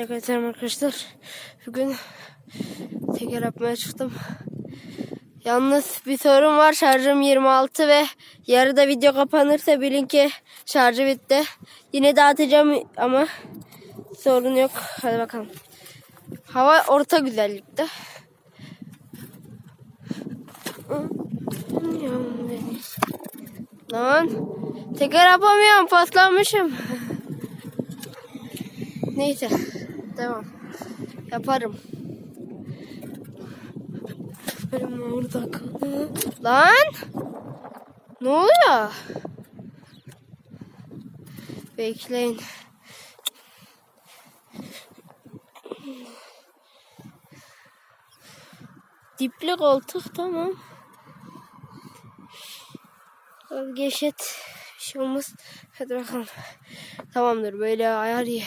Arkadaşlar arkadaşlar bugün teker yapmaya çıktım. Yalnız bir sorun var şarjım 26 ve yarıda video kapanırsa bilin ki şarjı bitti. Yine dağıtacağım ama sorun yok. Hadi bakalım. Hava orta güzellikte. Lan teker yapamıyorum paslanmışım. Neyse. Devam. Yaparım. Benim orada kaldı. Lan! Ne oluyor? Bekleyin. Dipli koltuk tamam. Vazgeçet. Bir şey olmaz. Hadi bakalım. Tamamdır böyle ayar iyi.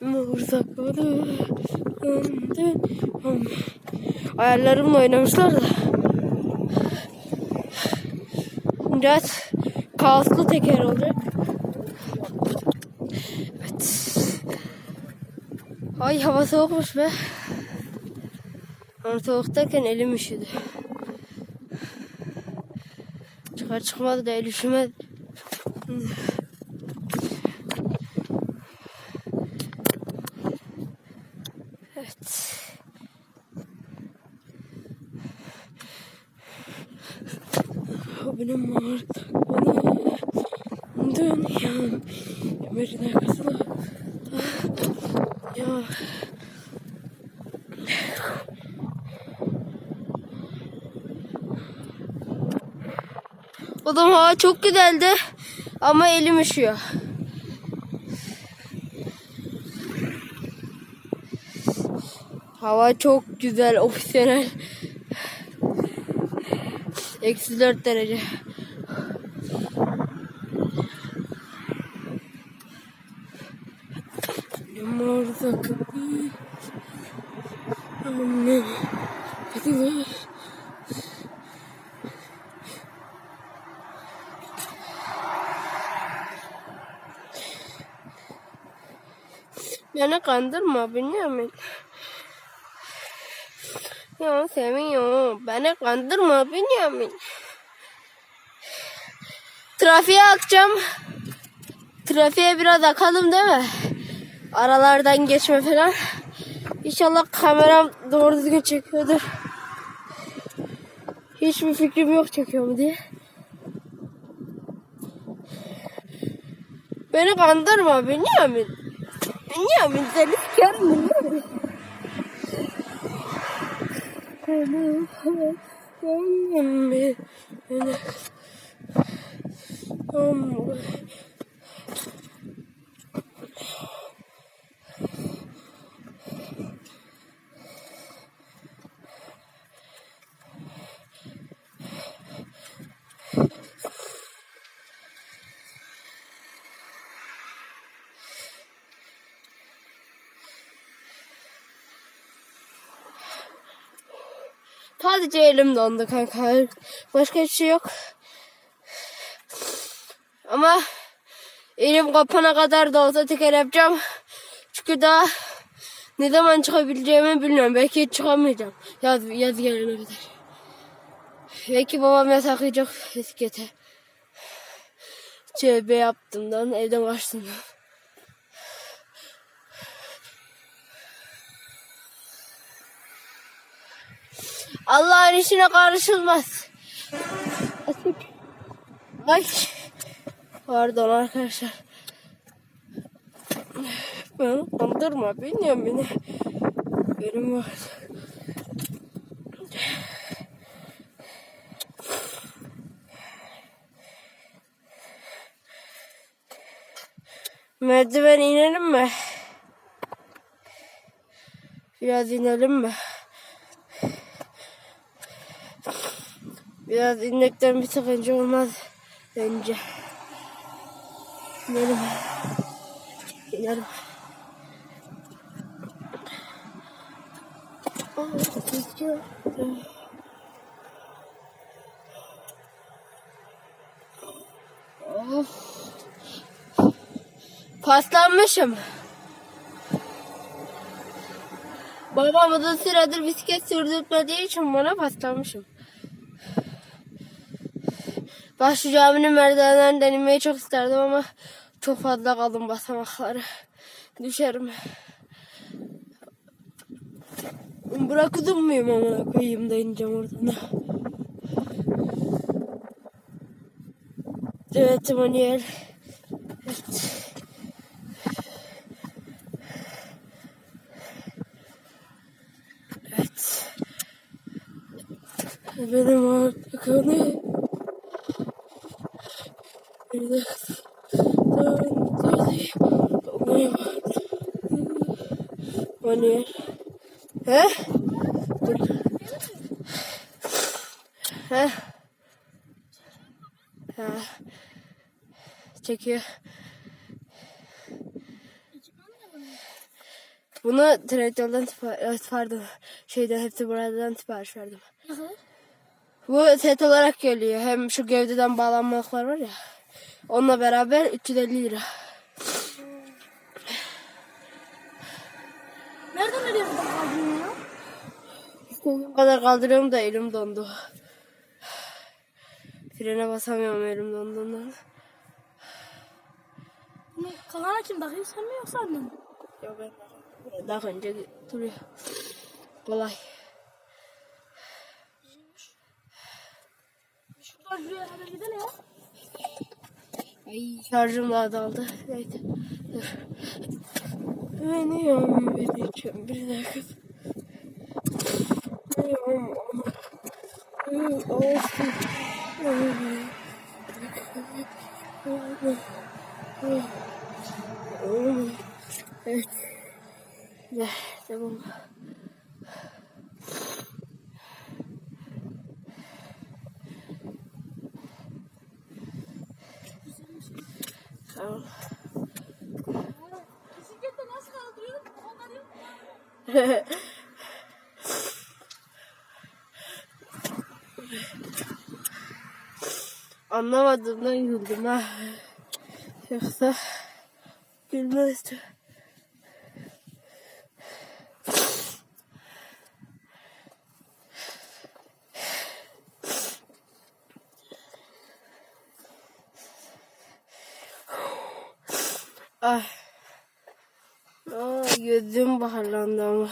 Mırzakladı. Ayarlarımla oynamışlar da. Biraz kaoslu teker olacak. Evet. Ay hava soğukmuş be. Ama soğuktayken elim üşüdü. Çıkar çıkmaz da el üşümez. Benim var. Bana dünyam. Ömer'in arkasına. Ya. Oğlum hava çok güzeldi. Ama elim üşüyor. Hava çok güzel, ofisiyel. Eksi dört derece. Benim orada kapı. Anne. Hadi ver. Beni kandırma Bünyamin. Ya seviyorum. Beni kandırma Bünyamin. Trafiğe akacağım. Trafiğe biraz akalım değil mi? Aralardan geçme falan. İnşallah kameram doğru düzgün çekiyordur. Hiçbir fikrim yok çekiyor mu diye. Beni kandırma Bünyamin. Bünyamin seni sikerim Bünyamin. Beni Sadece elim dondu kanka. Başka bir şey yok. Ama elim kapana kadar da olsa teker yapacağım. Çünkü daha ne zaman çıkabileceğimi bilmiyorum. Belki hiç çıkamayacağım. Yaz, yaz gelene kadar. Belki babam yasaklayacak etiskete. CB yaptığımdan evden kaçtığımdan. Allah'ın işine karışılmaz. Ay. Pardon arkadaşlar. Ben kandırma bilmiyorum beni. Benim var. Merdiven inelim mi? Biraz inelim mi? Biraz inmekten bir sakınca olmaz bence. İnelim. İnelim. Of. Paslanmışım. Babam uzun süredir bisiklet sürdürtmediği için bana patlamışım. Başlı caminin merdivenlerinden inmeyi çok isterdim ama çok fazla kaldım basamakları. Düşerim. Bırakıldım mıyım amına koyayım da ineceğim oradan. Evet Manuel. Evet. Evet. Benim artık ne? Manuel. He? Dur. He? Ha. Çekiyor. Bunu sipariş pardon şeyden hepsi buradan sipariş verdim. Bu set olarak geliyor. Hem şu gövdeden bağlanmalıklar var ya. Onunla beraber 350 lira. Nereden nereye kadar kaldın ya? Bu kadar kaldırıyorum da elim dondu. Frene basamıyorum elim donduğundan. Bunu kanala kim bakıyor sen mi yoksa annem mi? Yok ben daha önce duruyor. Kolay. Şuradan şuraya kadar gidelim ya. Ay şarjım da azaldı. Neyse. Dur. Benim vereceğim bir dakika. Benim olsun. Evet. Ya, tamam. Tamam. Bisiklette nasıl kaldırıyor? Onları Anlamadığımdan güldüm ha. Yoksa gülmezdi. Ay. Aa, gözüm baharlandı ama.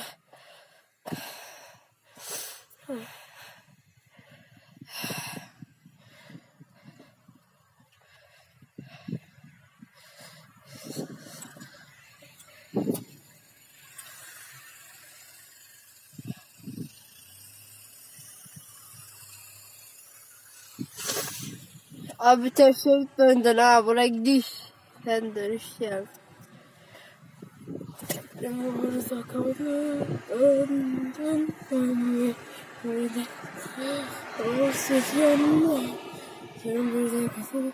Abi tersine döndün ha buraya gidiş. Sen dönüş yap. Yağmurda kaldı önden beni böyle O Sen burada kafanı